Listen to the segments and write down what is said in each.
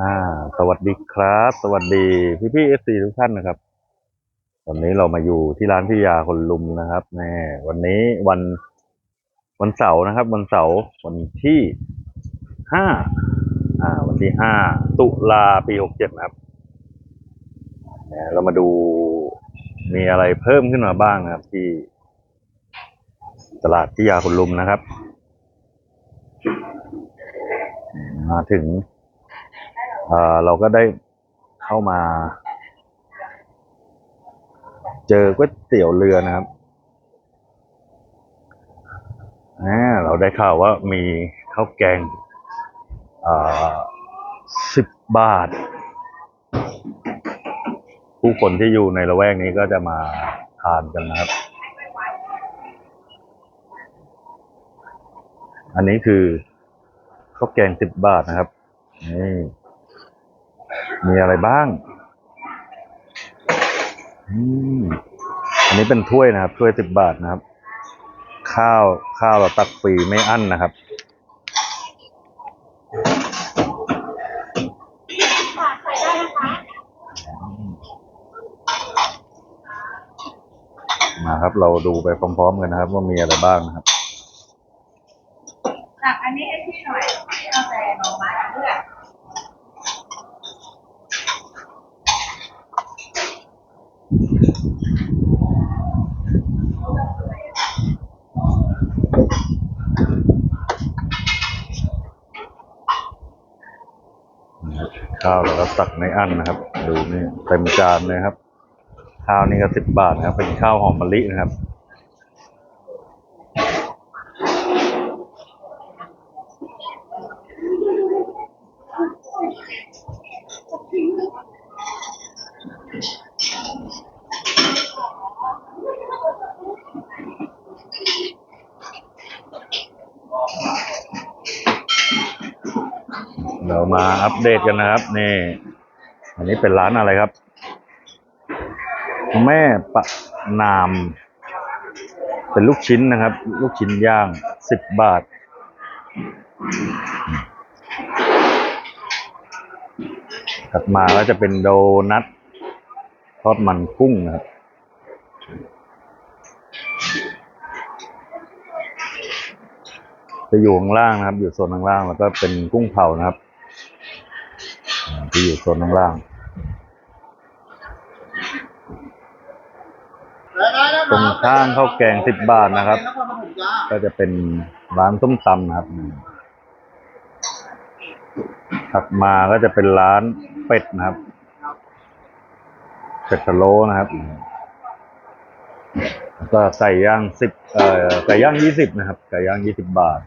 อ่า สวัสดีครับ สวัสดีพี่พี่เอฟซีทุกท่านนะครับ วันนี้เรามาอยู่ที่ร้านพี่ยาคนลุมนะครับแน่วันนี้วันวันเสาร์นะครับ วันเสาร์วันที่ห้าอ่า วันที่ห้าตุลาปีหกเจ็ดนะครับเนี่ยเรามาดูมีอะไรเพิ่มขึ้นมาบ้างนะครับ ที่ ตลาดพี่ยาคนลุมนะครับ มาถึง เอ่อเราก็ได้เข้ามา เจอก๋วยเตี๋ยวเรือนะครับอ่เราได้ข่าวว่ามีข้าวแกงสิบบาท ผู้คนที่อยู่ในละแวกนี้ก็จะมาทานกันนะครับ อันนี้คือข้าวแกงสิบบาทนะครับนี่ มีอะไรบ้างอืมอันนี้เป็นถ้วยนะครับ ถ้วยสิบบาทนะครับ ข้าวข้าวเราตักฟรีไม่อั้นนะครับ มาครับ เราดูไปพร้อมๆกันนะครับ ว่ามีอะไรบ้างนะครับตักอันนี้ให้พี่หน่อยเอาแต่หน่อไม้เลือก ข้าวเราก็ตักในอั้นนะครับ ดูนี่เต็มจานเลยครับ ข้าวนี่ก็สิบบาทนะครับ เป็นข้าวหอมมะลินะครับ มาอัปเดตกันนะครับ นี่ อันนี้เป็นร้านอะไรครับ แม่ปะนาม เป็นลูกชิ้นนะครับ ลูกชิ้นย่างสิบบาท ถัดมาก็จะเป็นโดนัททอดมันกุ้งนะครับจะอยู่ข้างล่างนะครับ อยู่โซนข้างล่างแล้วก็เป็นกุ้งเผานะครับ ที่อยู่โซนข้างล่าง ตรงข้างข้าวแกงสิบบาทนะครับ ก็จะเป็นร้านส้มตำนะครับถัดมาก็จะเป็นร้านเป็ดนะครับ เป็ดพะโลนะครับแล้วก็ไก่ย่างสิบเอ่อไก่ย่างยี่สิบนะครับไก่ย่างยี่สิบบาท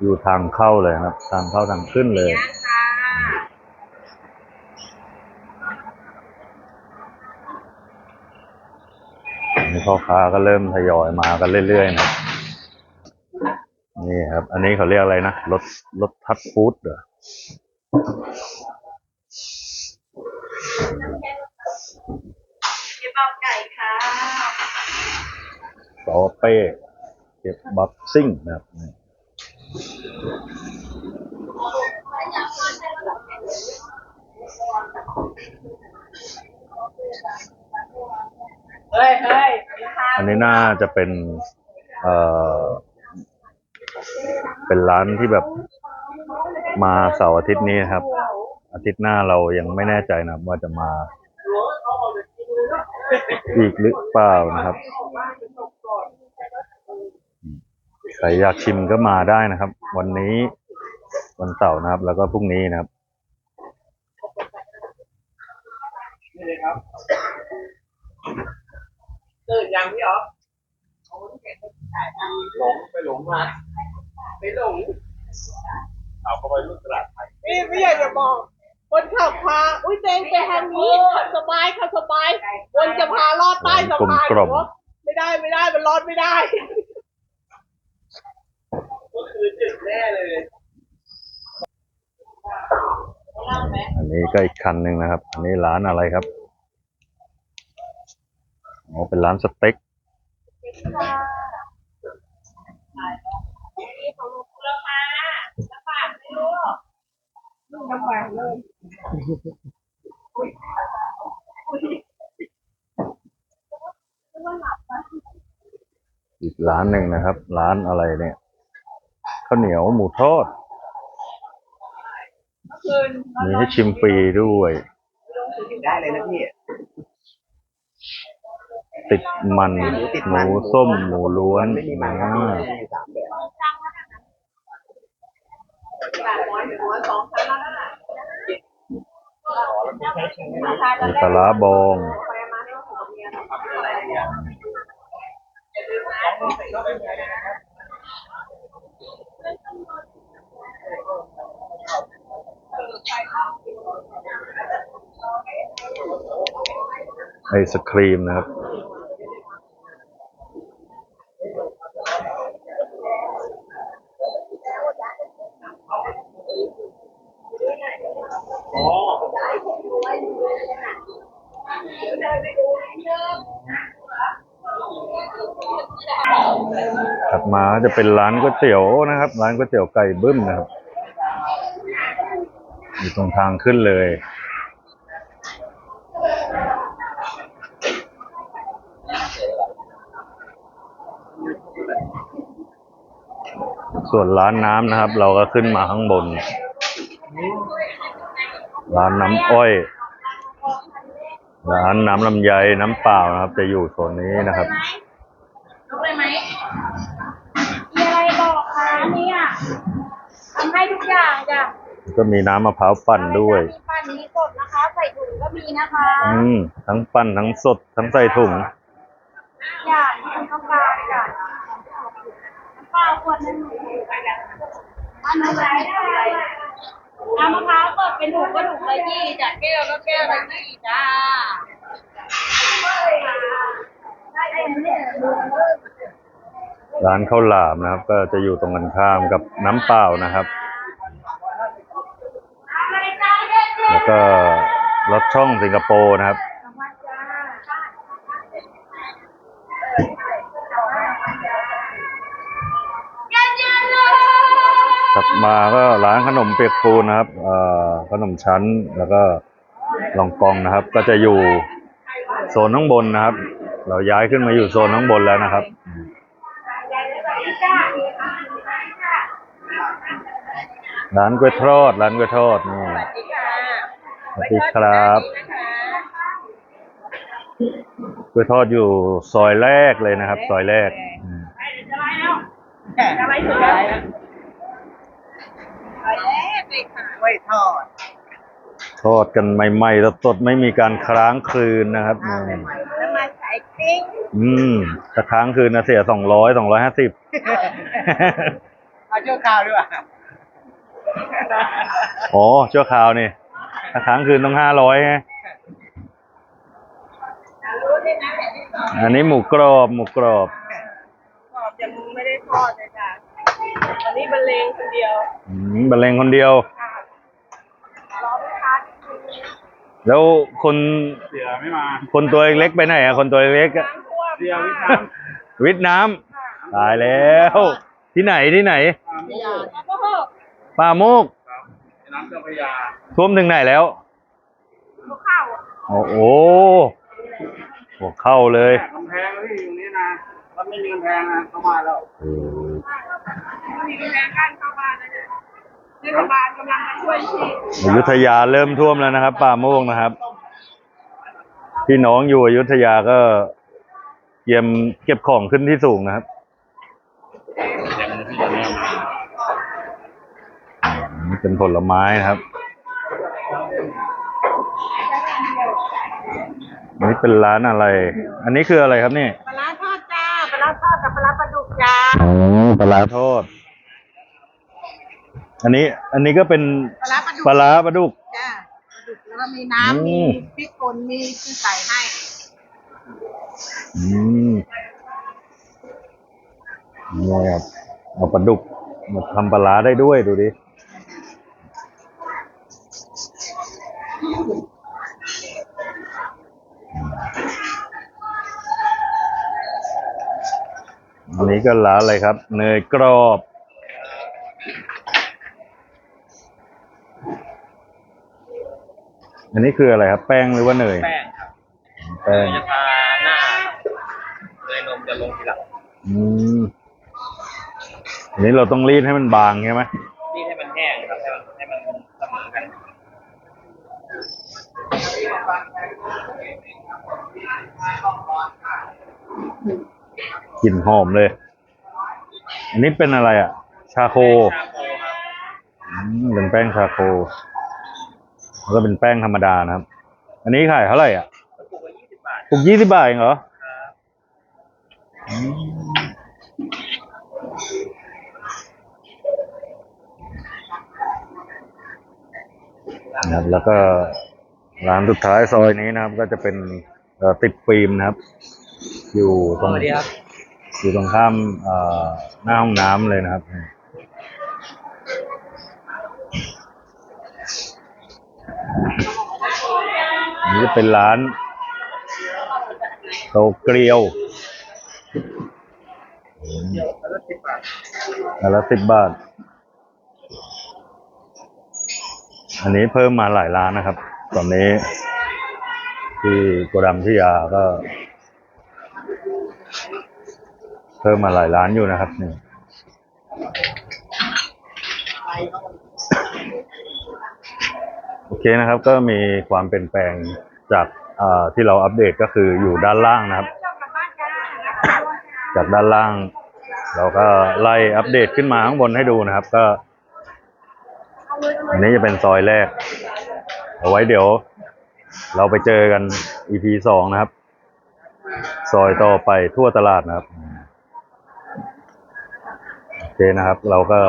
อยู่ทางเข้าเลยครับ ทางเข้าทางขึ้นเลย ย่างค่ะ นี่ พ่อค้าก็เริ่มทยอยมากันเรื่อยๆนะครับนี่ครับ อันนี้เขาเรียกอะไรนะรถรถทัดฟู้ดเหรอเก็บเอาไก่ค่ะซอเป้เก็บบัฟซิ่งนะครับนี่เฮ้ยเฮ้ย อันนี้น่าจะเป็น เอ่อ เป็นร้านที่แบบมาเสาร์อาทิตย์นี้ครับ อาทิตย์หน้าเรายังไม่แน่ใจนะครับ ว่าจะมา อีกหรือเปล่านะครับใครอยากชิมก็มาได้นะครับ วันนี้วันเสาร์นะครับ แล้วก็พรุ่งนี้นะครับ ตื่นยังพี่อ๋อหลงไปหลงมาไปหลงเอาเข้าไปรุ่นตลาดไทยพี่ไม่อยากจะบอกคนขับพา อุ้ยเจงไปทางนี้ขับสบายขับสบายคนจะพาลอดใต้สะพานกลมๆบอกว่าไม่ได้ไม่ได้มันรอดไม่ได้ก็คือจึกแน่เลยอันนี้ก็อีกคันหนึ่งนะครับ อันนี้ร้านอะไรครับ อ๋อเป็นร้านสเต็กนี่ของลูกเรามาจะฝากไม่รู้น้ำหวานเลยอีกร้านหนึ่งนะครับ ร้านอะไรเนี่ยข้าวเหนียวหมูทอดคืนมีให้ชิมฟรีด้วยได้เลยนะพี่ ติดมัน หมูส้ม หมูล้วนไม่มีมันครับอ่ามีสามแบบบาทร้อยหนึ่งร้อยสองพันแล้วนะมีปลาบองไองเมียอะไรเนี่ยไอศครีมนะครับ มาจะเป็นร้านก๋วยเตี๋ยวนะครับ ร้านก๋วยเตี๋ยวไก่บึ้มนะครับ อยู่ตรงทางขึ้นเลย ส่วนร้านน้ำนะครับ เราก็ขึ้นมาข้างบน ร้านน้ำอ้อย ร้านน้ำลำไยน้ำเปล่านะครับ จะอยู่โซนนี้นะครับ ก็มีน้ำมะพร้าวปั่นด้วย มีปั่นมีสดนะคะ ใส่ถุงก็มีนะคะอืมทั้งปั่นทั้งสดทั้งใส่ถุง อย่างที่คุณต้องการจ้ะน้ำเปล่าขวดหนึงอันไหนได้น้ำมะพร้าวสดเป็นถุงก็ถุงละยี่จ้ะแก้วก็แก้วละยี่จ้าได้เองเนี่ยร้านข้าวหลามนะครับ ก็จะอยู่ตรงกันข้ามกับน้ำเปล่านะครับ อะไรจ้าเด็ก แล้วก็รถช่องสิงคโปร์นะครับ ถัดมาก็ร้านขนมเปียกปูนนะครับอ่อขนมชั้นแล้วก็ลองกองนะครับ ก็จะอยู่โซนข้างบนนะครับ เราย้ายขึ้นมาอยู่โซนข้างบนแล้วนะครับร้านกล้วยทอดร้านกล้วยทอดนี่ สวัสดีค่ะสวัสดีครับกล้วยทอดอยู่ซอยแรกเลยนะครับ ซอยแรกอืมอะไรถึงแล้วไปแล้วเลยค่ะกล้วยทอด ทอดกันใหม่ๆสดๆไม่มีการค้างคืนนะครับนี่แล้วมาขายปิ้งอืมถ้าค้างคืนนะเสียสองร้อยสองร้อยห้าสิบเอาชั่วคราวด้วยอ๋อชั่วคราวนี่ถ้า ค้างคืนต้องห้าร้อยไงรู้ด้วยนะแต่ที่สองอันนี้หมูกรอบ หมูกรอบ กรอบยังไม่ได้ทอดเลยค่ะวันนี้บรรเลงคนเดียวอืมบรรเลงคนเดียว ค่ะรอลูกค้าที่คือแล้วคนเสือไม่มาคนตัวเล็กไปไหนอะคนตัวเล็กอะน้ำท่วมเสือวิชาวิทย์น้ำตายแล้ว ที่ไหนที่ไหนแล้วก็เหอะป่าโมก น้ำเจ้าพระยาท่วมถึงไหนแล้วลูกข้าวโอ้โหหัวเข้าเลย กำแพงที่อยู่นี้นะถ้าไม่มีกำแพงนะเข้ามาแล้วมีแรงกั้นเข้าบ้านแล้วเนี่ยเทศบาลกำลังมาช่วยชีพอยุธยาเริ่มท่วมแล้วนะครับ ป่าโมกนะครับ พี่น้องอยู่อยุธยาก็เตรียมเก็บของขึ้นที่สูงนะครับ นี่เป็นผลไม้นะครับอันนี้เป็นร้านอะไร อันนี้คืออะไรครับนี่ปลาร้าทอดจ้าปลาร้าทอดกับปลาร้าปลาดุกจ้าอ๋อปลาร้าทอด อันนี้ อันนี้ก็เป็นปลาร้าปลาดุกปลาร้าปลาดุกจ้าปลาดุกแล้วก็มีน้ำอืมีมพริกป่นมีที่ใส่ให้อืมนี่ครับเอาปลาดุกมาทำปลาร้าได้ด้วยดูดิ อันนี้ก็ร้านอะไรครับ เนยกรอบอันนี้คืออะไรครับ แป้งหรือว่าเนยแป้งครับแป้งจะทาหน้าเนยนมจะลงทีหลังอืมอันนี้เราต้องรีดให้มันบางใช่ไหมนี่ให้มันแห้งครับให้มันให้มันเสมอกัน กลิ่นหอมเลย อันนี้เป็นอะไรอะ ชาโคชาโคครับอืมเป็นแป้งชาโคแล้วก็เป็นแป้งธรรมดานะครับ อันนี้ขายเท่าไหร่อะกระปุกละยี่สิบบาทปลุกยี่สิบบาทเองเหรอครับอืมนะครับแล้วก็ร้านสุดท้ายซอยนี้นะครับ ก็จะเป็นเอ่อติดฟิล์มนะครับ อยู่ตรงสวัสดีครับอยู่ตรงข้ามเอ่อหน้าห้องน้ำเลยนะครับ นี่จะเป็นร้านโตเกียวแล้วก็สิบบาทอันละสิบบาท อันนี้เพิ่มมาหลายร้านนะครับ ตอนนี้ที่โกดังที่ยาก็ เพิ่มมาหลายร้านอยู่นะครับนี่โอเคนะครับ ก็มีความเปลี่ยนแปลงจากที่เราอัปเดตก็คืออยู่ด้านล่างนะครับ จากด้านล่าง เราก็ไล่อัปเดตขึ้นมาข้างบนให้ดูนะครับ ก็ อันนี้จะเป็นซอยแรก เอาไว้เดี๋ยว เราไปเจอกัน EP สองนะครับ ซอยต่อไปทั่วตลาดนะครับโอเคนะครับ เราก็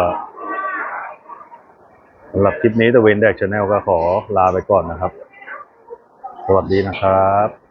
สำหรับคลิปนี้ตะเวนแดกชาแนลก็ขอลาไปก่อนนะครับ สวัสดีนะครับ